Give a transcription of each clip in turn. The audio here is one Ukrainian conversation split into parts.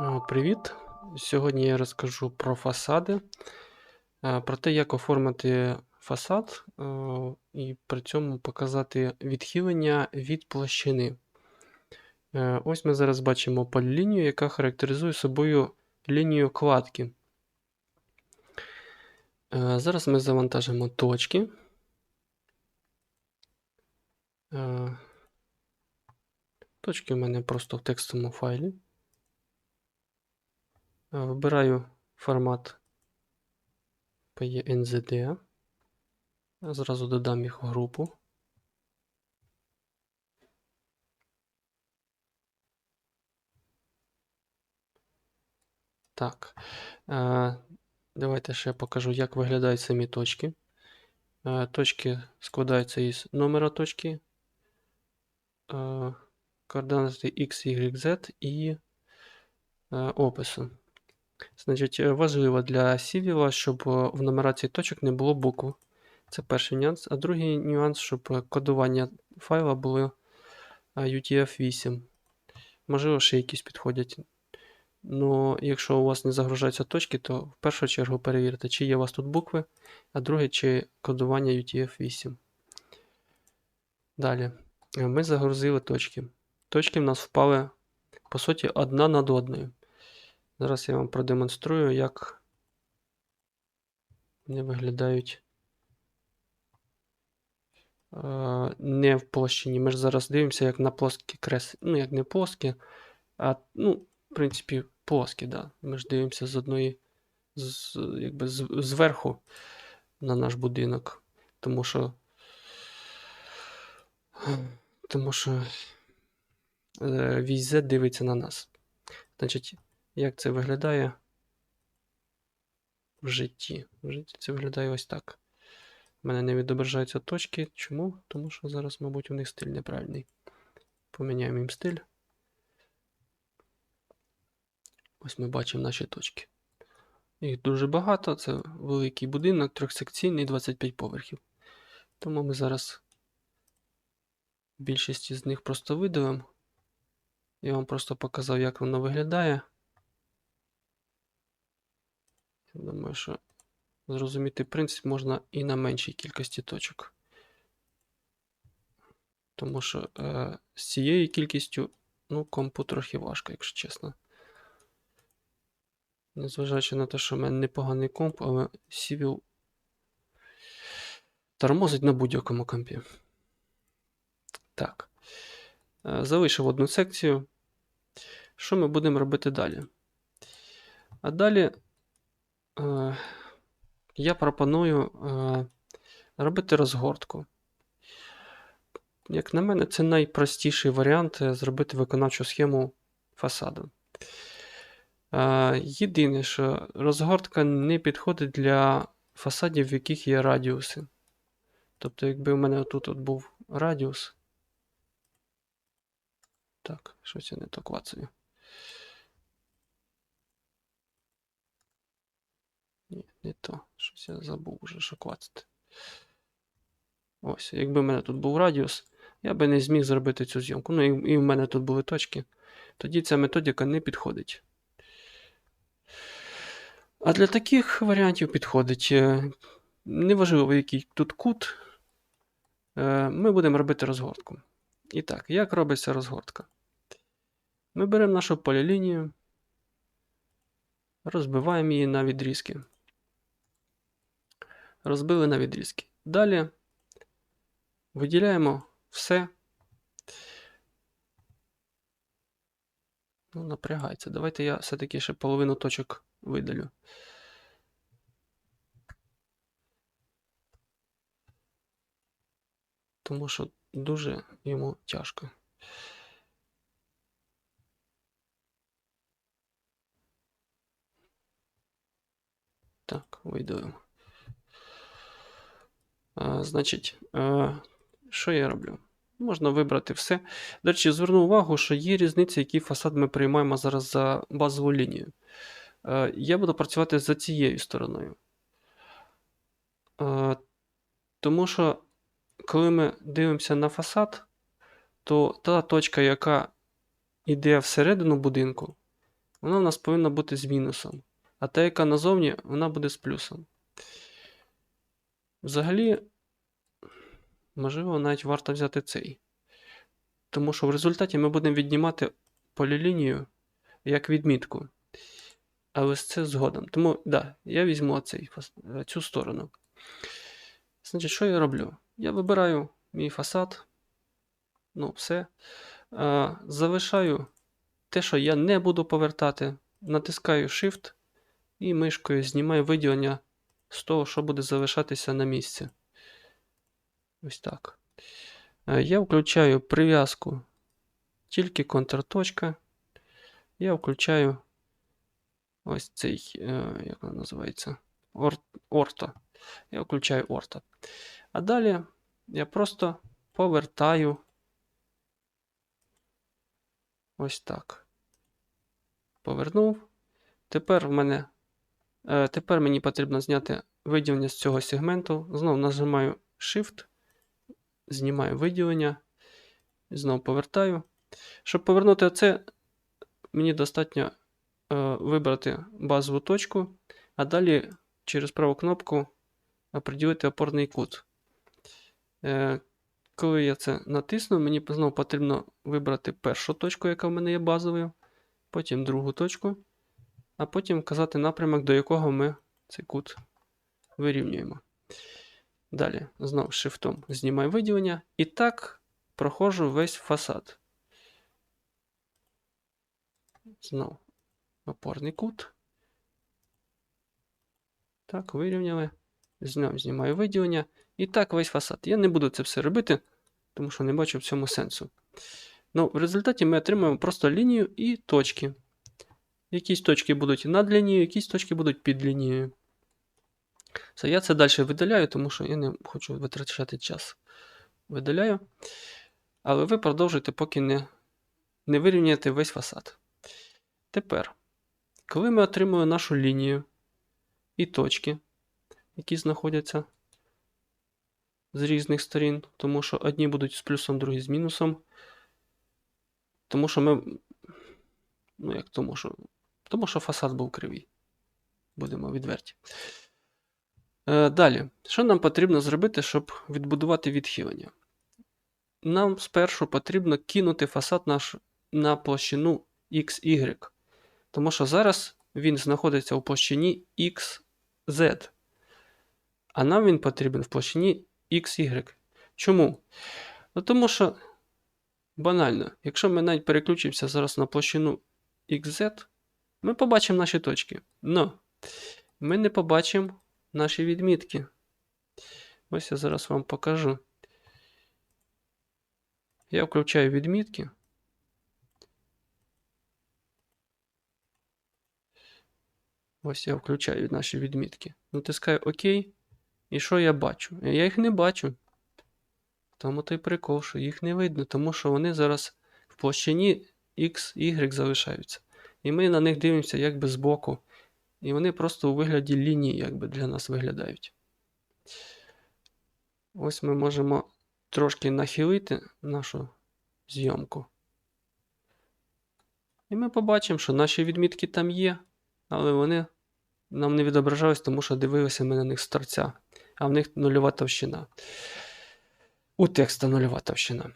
Е, Привіт! Сьогодні я розкажу про фасади, е, про те, як оформити фасад е, і при цьому показати відхилення від площини. Ось ми зараз бачимо полілінію, яка характеризує собою лінію кладки. Зараз ми завантажимо точки. Точки у мене просто в текстовому файлі. Е, Вибираю формат PNZD. Зразу додам їх в групу. Так. Е, Давайте ще покажу, як виглядають самі точки. Е, Точки складаються із номера точки, координати X, Y, Z і опису. Значить, е, важливо для Civil, щоб е, в нумерації точок не було букв. Це перший нюанс. А другий нюанс, щоб е, кодування файла було е, UTF-8. Можливо, ще якісь підходять. Ну, якщо у вас не загружаються точки, то в першу чергу перевірте, чи є у вас тут букви, а друге, чи кодування UTF-8. Далі. Ми загрузили точки. Точки в нас впали, по суті, одна над одною. Зараз я вам продемонструю, як вони виглядають е, не в площині. Ми ж зараз дивимося, як на плоскі креслі. Ну, як не плоскі, а, ну, в принципі, плоскі, да. Ми ж дивимося з одної, з, якби зверху на наш будинок. Тому що. Тому що е, весь дивиться на нас. Значить, як це виглядає в житті? В житті це виглядає ось так. У мене не відображаються точки. Чому? Тому що зараз, мабуть, у них стиль неправильний. Поміняємо їм стиль. Ось ми бачимо наші точки. Їх дуже багато, це великий будинок, трьохсекційний, 25 поверхів. Тому ми зараз більшість із них просто видалимо. Я вам просто показав, як воно виглядає. Думаю, що зрозуміти принцип можна і на меншій кількості точок. Тому що е, з цією кількістю, ну, компу трохи важко, якщо чесно. Незважаючи на те, що в мене непоганий комп, але Civil тормозить на будь-якому компі. Так. Е, Залишив одну секцію. Що ми будемо робити далі? А далі я пропоную е, робити розгортку. Як на мене, це найпростіший варіант е, зробити виконавчу схему фасаду. Е, єдине, що розгортка не підходить для фасадів, в яких є радіуси. Тобто, якби у мене тут от був радіус. Так, щось я не то клацаю. Ні. Щось я забув вже, що клацати. Ось, якби в мене тут був радіус, я би не зміг зробити цю зйомку. Ну, і, і в мене тут були точки. Тоді ця методика не підходить. А для таких варіантів підходить. е, Неважливо, який тут кут. е, Ми будемо робити розгортку. І так, як робиться розгортка? Ми беремо нашу полілінію, розбиваємо її на відрізки. Розбили на відрізки. Далі виділяємо все. Ну, напрягається. Давайте я все-таки ще половину точок видалю. Тому що дуже йому тяжко. Так, видалимо. Значить, е, що я роблю? Можна вибрати все. До речі, зверну увагу, що є різниця, який фасад ми приймаємо зараз за базову лінію. Е, Я буду працювати за цією стороною. Е, Тому що, коли ми дивимося на фасад, то та точка, яка йде всередину будинку, вона у нас повинна бути з мінусом. А та, яка назовні, вона буде з плюсом. Взагалі, можливо, навіть варто взяти цей. Тому що в результаті ми будемо віднімати полілінію як відмітку. Але це згодом. Тому, так, да, я візьму оцей, е, цю сторону. Значить, що я роблю? Я вибираю мій фасад. Ну, все. Е, залишаю те, що я не буду повертати. Натискаю Shift і мишкою знімаю виділення з того, що буде залишатися на місці. Ось так. Е, Я включаю прив'язку тільки контрточка. Я включаю ось цей, е, як вона називається? Ор, орто. Я включаю орто. А далі я просто повертаю ось так. Повернув. Тепер в мене. Е, тепер мені потрібно зняти виділення з цього сегменту. Знову нажимаю Shift, знімаю виділення. Знову повертаю. Щоб повернути оце, мені достатньо е, вибрати базову точку, а далі через праву кнопку оприділити опорний кут. Е, коли я це натисну, мені знову потрібно вибрати першу точку, яка в мене є базовою, потім другу точку, а потім вказати напрямок, до якого ми цей кут вирівнюємо. Далі, знову шифтом знімаю виділення. І так проходжу весь фасад. Знову опорний кут. Так, вирівняли. Знову знімаю виділення. І так весь фасад. Я не буду це все робити, тому що не бачу в цьому сенсу. Ну, в результаті ми отримаємо просто лінію і точки. Якісь точки будуть над лінією, якісь точки будуть під лінією. Все, я це далі видаляю, тому що я не хочу витрачати час. Видаляю. Але ви продовжуєте, поки не, не вирівняєте весь фасад. Тепер, коли ми отримуємо нашу лінію і точки, які знаходяться з різних сторін, тому що одні будуть з плюсом, другі з мінусом. Тому що ми. Ну, як тому, що. Тому що фасад був кривий. Будемо відверті. Е, далі, що нам потрібно зробити, щоб відбудувати відхилення? Нам спершу потрібно кинути фасад наш на площину XY. Тому що зараз він знаходиться у площині XZ. А нам він потрібен в площині XY. Чому? Ну, тому що банально, якщо ми навіть переключимося зараз на площину XZ, ми побачимо наші точки. Но ми не побачимо наші відмітки. Ось я зараз вам покажу. Я включаю відмітки. Ось я включаю наші відмітки. Натискаю ОК. І що я бачу? Я їх не бачу. Тому той прикол, що їх не видно, тому що вони зараз в площині X, Y залишаються. І ми на них дивимося якби збоку. І вони просто у вигляді лінії якби для нас виглядають. Ось ми можемо трошки нахилити нашу зйомку. І ми побачимо, що наші відмітки там є, але вони нам не відображались, тому що дивилися ми на них з торця, а в них нульова товщина. У текста нульова товщина.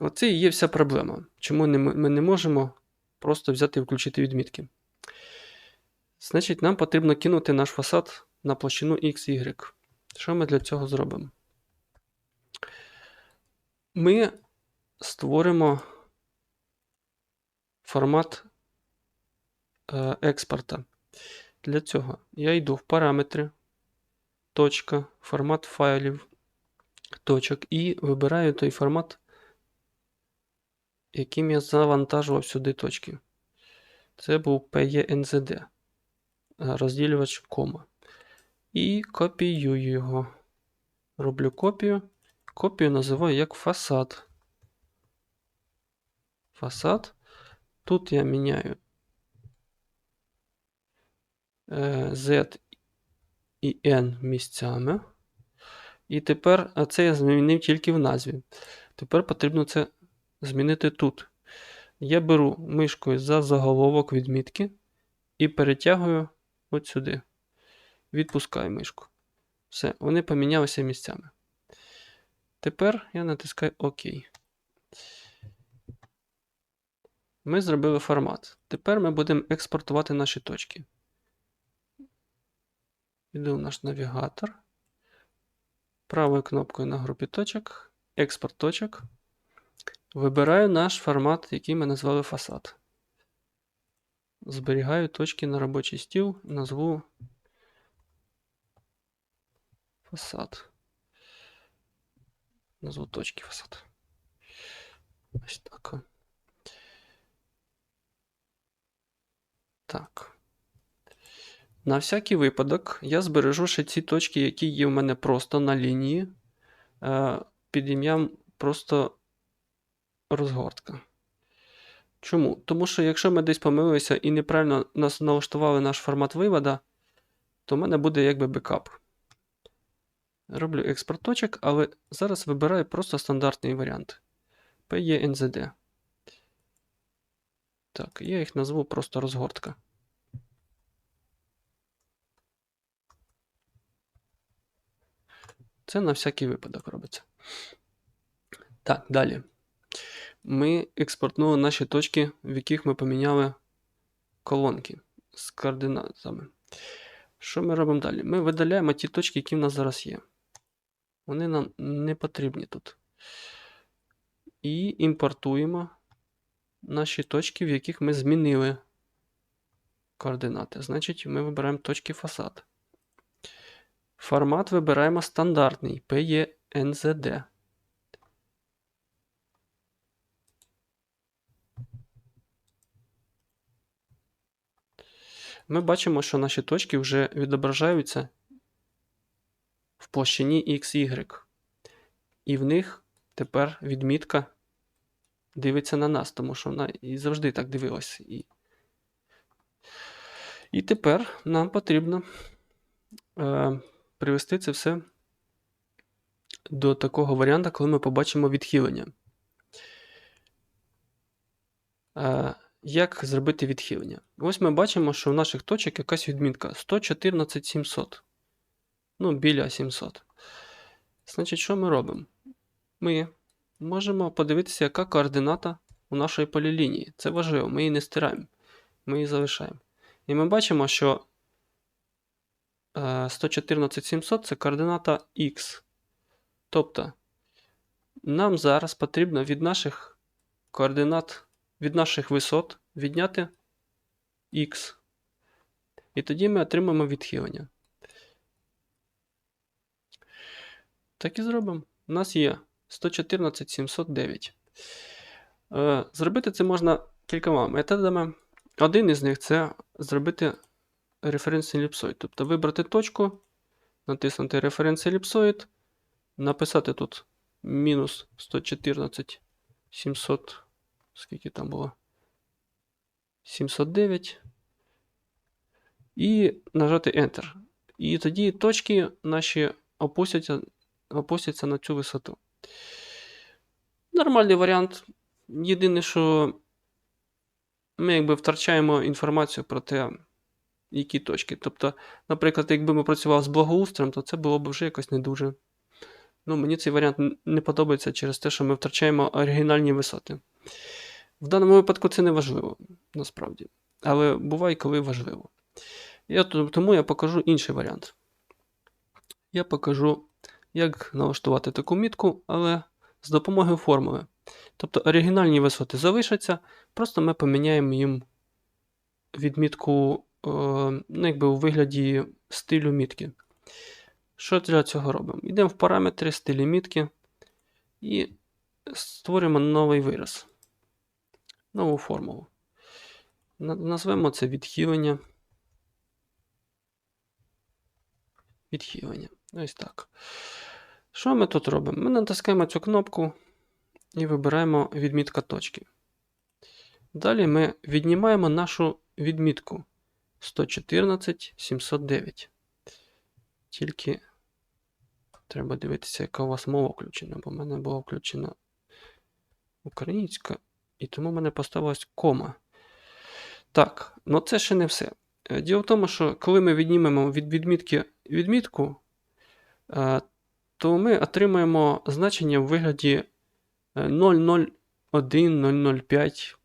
Оце і є вся проблема. Чому ми не можемо просто взяти і включити відмітки? Значить, нам потрібно кинути наш фасад на площину XY. Що ми для цього зробимо? Ми створимо формат е, експорта. Для цього я йду в параметри, точка, формат файлів, точок і вибираю той формат, яким я завантажував сюди точки. Це був PENZD, е, розділювач кома. І копіюю його. Роблю копію. Копію називаю як фасад. Фасад. Тут я міняю е, Z і N місцями. І тепер це я змінив тільки в назві. Тепер потрібно це змінити тут. я беру мишкою за заголовок відмітки і перетягую от сюди. Відпускаю мишку. Все, вони помінялися місцями. Тепер я натискаю ОК. Ми зробили формат. Тепер ми будемо експортувати наші точки. Йду в наш навігатор. Правою кнопкою на групі точок. Експорт точок. Вибираю наш формат, який ми назвали фасад. Зберігаю точки на робочий стіл, назву фасад. Назву точки фасад. Ось так. Так. На всякий випадок я збережу ще ці точки, які є в мене просто на лінії. е, Під ім'ям просто розгортка. Чому? Тому що якщо ми десь помилилися і неправильно нас налаштували наш формат вивода, то в мене буде якби бекап. Роблю експорт точок, але зараз вибираю просто стандартний варіант. PENZD. Так, я їх назву просто розгортка. Це на всякий випадок робиться. Так, далі. Ми експортнули наші точки, в яких ми поміняли колонки з координатами. Що ми робимо далі? Ми видаляємо ті точки, які в нас зараз є. Вони нам не потрібні тут. І імпортуємо наші точки, в яких ми змінили координати. Значить, ми вибираємо точки фасад. Формат вибираємо стандартний PENZD. Ми бачимо, що наші точки вже відображаються в площині XY. І в них тепер відмітка дивиться на нас, тому що вона і завжди так дивилась. І, і тепер нам потрібно е, привести це все до такого варіанту, коли ми побачимо відхилення. Е, як зробити відхилення? Ось ми бачимо, що в наших точок якась відмітка 114 700. Ну, біля 700. Значить, що ми робимо? Ми можемо подивитися, яка координата у нашої полілінії. Це важливо, ми її не стираємо, ми її залишаємо. І ми бачимо, що е, 114 700 це координата Х. Тобто, нам зараз потрібно від наших координат, від наших висот відняти Х. І тоді ми отримаємо відхилення. Так і зробимо. У нас є 114 709. Е, Зробити це можна кількома методами. Один із них це зробити референсний еліпсоїд. Тобто вибрати точку, натиснути референсний еліпсоїд, написати тут мінус 114 700. Скільки там було? 709. І нажати Enter. І тоді точки наші опустяться, опустяться на цю висоту. Нормальний варіант. Єдине, що ми якби втрачаємо інформацію про те, які точки. Тобто, наприклад, якби ми працювали з благоустроєм, то це було б вже якось не дуже. Ну, Мені цей варіант не подобається через те, що ми втрачаємо оригінальні висоти. В даному випадку це не важливо, насправді. Але буває, коли важливо. Я, Тому я покажу інший варіант. Я покажу, як налаштувати таку мітку, але з допомогою формули. Тобто оригінальні висоти залишаться, просто ми поміняємо їм відмітку е, ну, якби у вигляді стилю мітки. Що для цього робимо? Йдемо в параметри стилі мітки і створюємо новий вираз, нову формулу. Назвемо це відхилення. Відхилення. Ось так. Що ми тут робимо? Ми натискаємо цю кнопку і вибираємо відмітка точки. Далі ми віднімаємо нашу відмітку 114 709. Тільки треба дивитися, яка у вас мова включена, бо в мене була включена українська І тому в мене поставилась кома. Так, ну це ще не все. Е, Діло в тому, що коли ми віднімемо від відмітки відмітку, е, то ми отримаємо значення в вигляді е, 001, 005.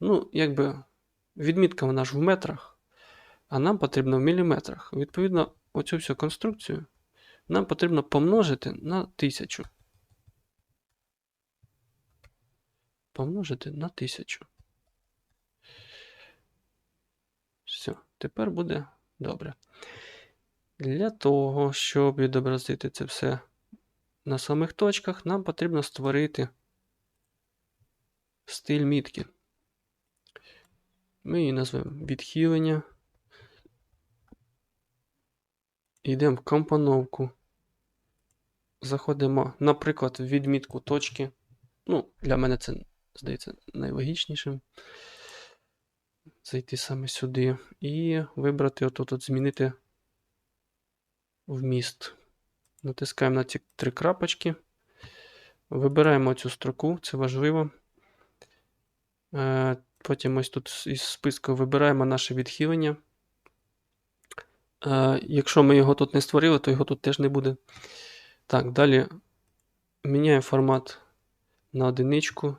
Ну, якби відмітка вона ж в метрах, а нам потрібно в міліметрах. Відповідно, оцю всю конструкцію нам потрібно помножити на 1000. Помножити на 1000. Все, тепер буде добре. Для того, щоб відобразити це все на самих точках, нам потрібно створити стиль мітки. Ми її назвемо відхилення. Йдемо в компоновку. Заходимо, наприклад, в відмітку точки. Ну, для мене це здається найлогічнішим. Зайти саме сюди і вибрати отут от змінити вміст. Натискаємо на ці три крапочки. Вибираємо цю строку, це важливо. Е, Потім ось тут із списку вибираємо наше відхилення. Е, Якщо ми його тут не створили, то його тут теж не буде. Так, далі міняємо формат на одиничку.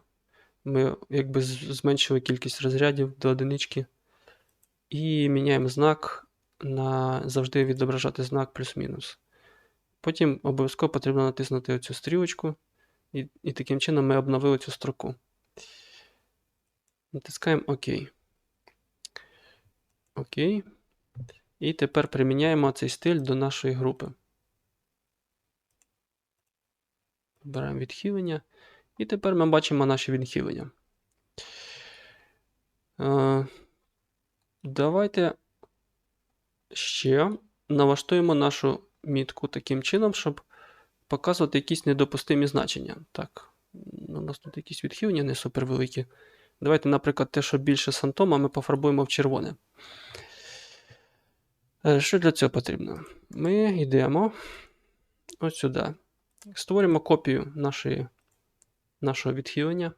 Ми якби зменшили кількість розрядів до одинички. І міняємо знак на завжди відображати знак плюс-мінус. Потім обов'язково потрібно натиснути оцю стрілочку, і, і таким чином ми обновили цю строку. Натискаємо ОК. ОК. І тепер приміняємо цей стиль до нашої групи. Вибираємо відхилення. І тепер ми бачимо наші відхилення. Е, Давайте ще налаштуємо нашу мітку таким чином, щоб показувати якісь недопустимі значення. Так, у нас тут якісь відхилення не супервеликі. Давайте, наприклад, те, що більше сантома, ми пофарбуємо в червоне. Е, Що для цього потрібно? Ми йдемо ось сюди. Створюємо копію нашої, нашого відхилення.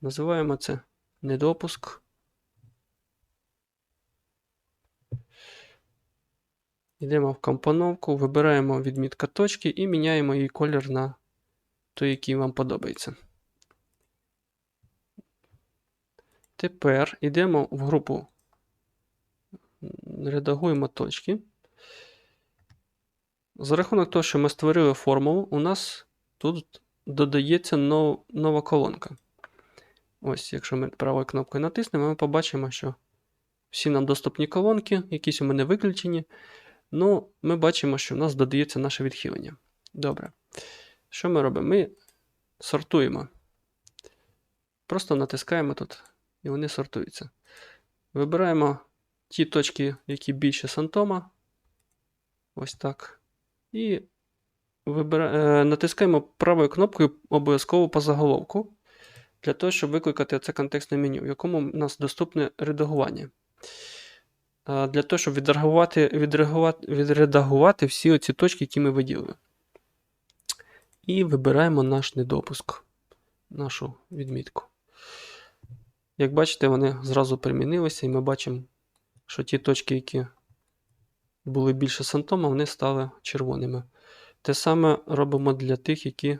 Називаємо це недопуск. Йдемо в компоновку, вибираємо відмітка точки і міняємо її колір на той, який вам подобається. Тепер йдемо в групу, редагуємо точки. За рахунок того, що ми створили формулу, у нас тут додається нов, нова колонка. Ось, якщо ми правою кнопкою натиснемо, ми побачимо, що всі нам доступні колонки, якісь у мене виключені. Ну, ми бачимо, що в нас додається наше відхилення. Добре. Що ми робимо? Ми сортуємо. Просто натискаємо тут, і вони сортуються. Вибираємо ті точки, які більше сантома. Ось так. І вибира... е, натискаємо правою кнопкою обов'язково по заголовку. Для того, щоб викликати це контекстне меню, в якому у нас доступне редагування. Для того, щоб відредагувати, відредагувати, відредагувати всі оці точки, які ми виділили. І вибираємо наш недопуск, нашу відмітку. Як бачите, вони зразу примінилися, і ми бачимо, що ті точки, які були більше сантома, вони стали червоними. Те саме робимо для тих, які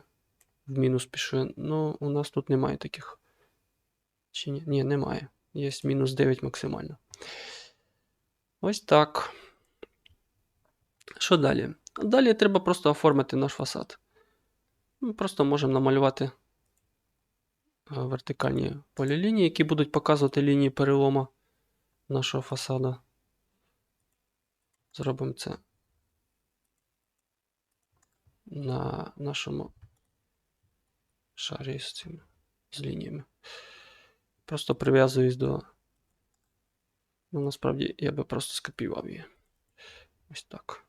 в мінус пішли. Ну, у нас тут немає таких. Чи ні? Ні, немає. Є мінус 9 максимально. Ось так. Що далі? Далі треба просто оформити наш фасад. Ми просто можемо намалювати е, вертикальні полілінії, які будуть показувати лінії перелому нашого фасаду. Зробимо це на нашому шарі з цими з лініями. Просто прив'язуюсь до. Ну, насправді я би просто скопіював її. Ось так.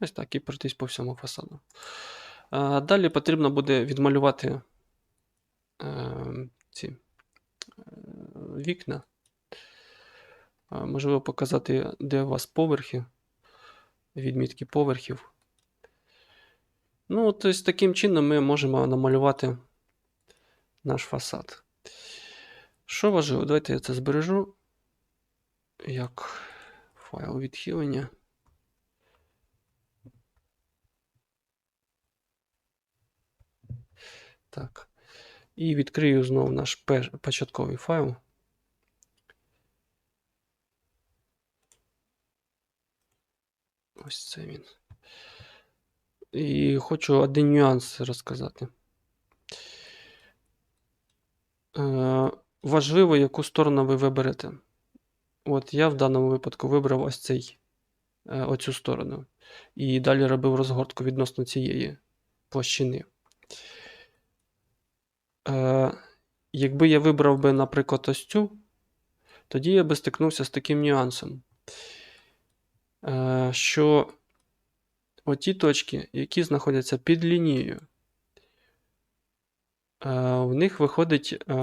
Ось так, і пройтись по всьому фасаду. А, Далі потрібно буде відмалювати е, ці е, вікна. Можливо, показати, де у вас поверхи. відмітки поверхів. Ну, тобто, таким чином ми можемо намалювати наш фасад. Що важливо? Давайте я це збережу як файл відхилення. Так. І відкрию знову наш початковий файл. Ось це він. І хочу один нюанс розказати. Е, важливо, яку сторону ви виберете. От я в даному випадку вибрав ось цей, е, оцю сторону. І далі робив розгортку відносно цієї площини. Е, якби я вибрав би, наприклад, ось цю, тоді я би стикнувся з таким нюансом, що оті точки, які знаходяться під лінією, е, в них виходить е,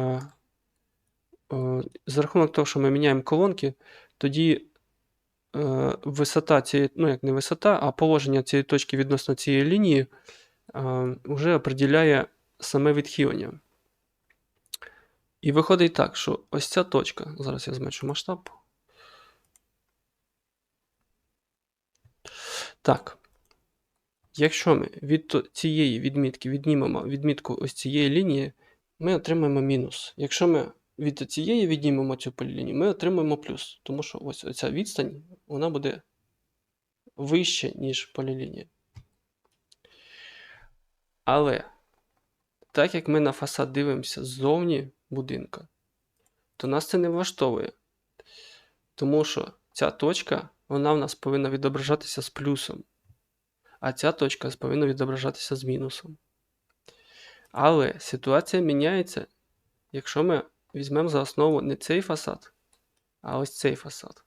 е, за рахунок того, що ми міняємо колонки, тоді е, висота цієї, ну як не висота, а положення цієї точки відносно цієї лінії е, вже определяє саме відхилення. І виходить так, що ось ця точка. Зараз я зменшу масштаб. Так. Якщо ми від цієї відмітки віднімемо відмітку ось цієї лінії, ми отримаємо мінус. Якщо ми від цієї віднімемо цю полілінію, ми отримаємо плюс. Тому що ось оця відстань вона буде вище, ніж полілінія. Але так як ми на фасад дивимося ззовні будинка, то нас це не влаштовує. Тому що ця точка, вона в нас повинна відображатися з плюсом, а ця точка повинна відображатися з мінусом. Але ситуація міняється, якщо ми візьмемо за основу не цей фасад, а ось цей фасад.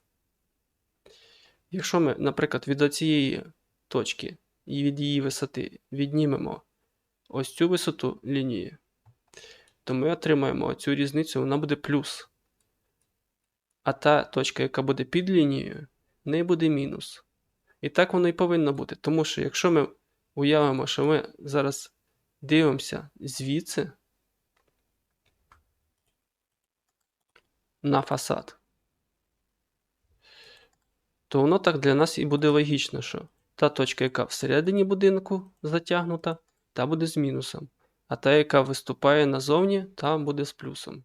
Якщо ми, наприклад, від цієї точки і від її висоти віднімемо ось цю висоту лінії, то ми отримаємо цю різницю, вона буде плюс. А та точка, яка буде під лінією, в неї буде мінус. І так воно і повинно бути. Тому що якщо ми уявимо, що ми зараз дивимося звідси на фасад, то воно так для нас і буде логічно, що та точка, яка всередині будинку затягнута, та буде з мінусом. А та, яка виступає назовні, та буде з плюсом.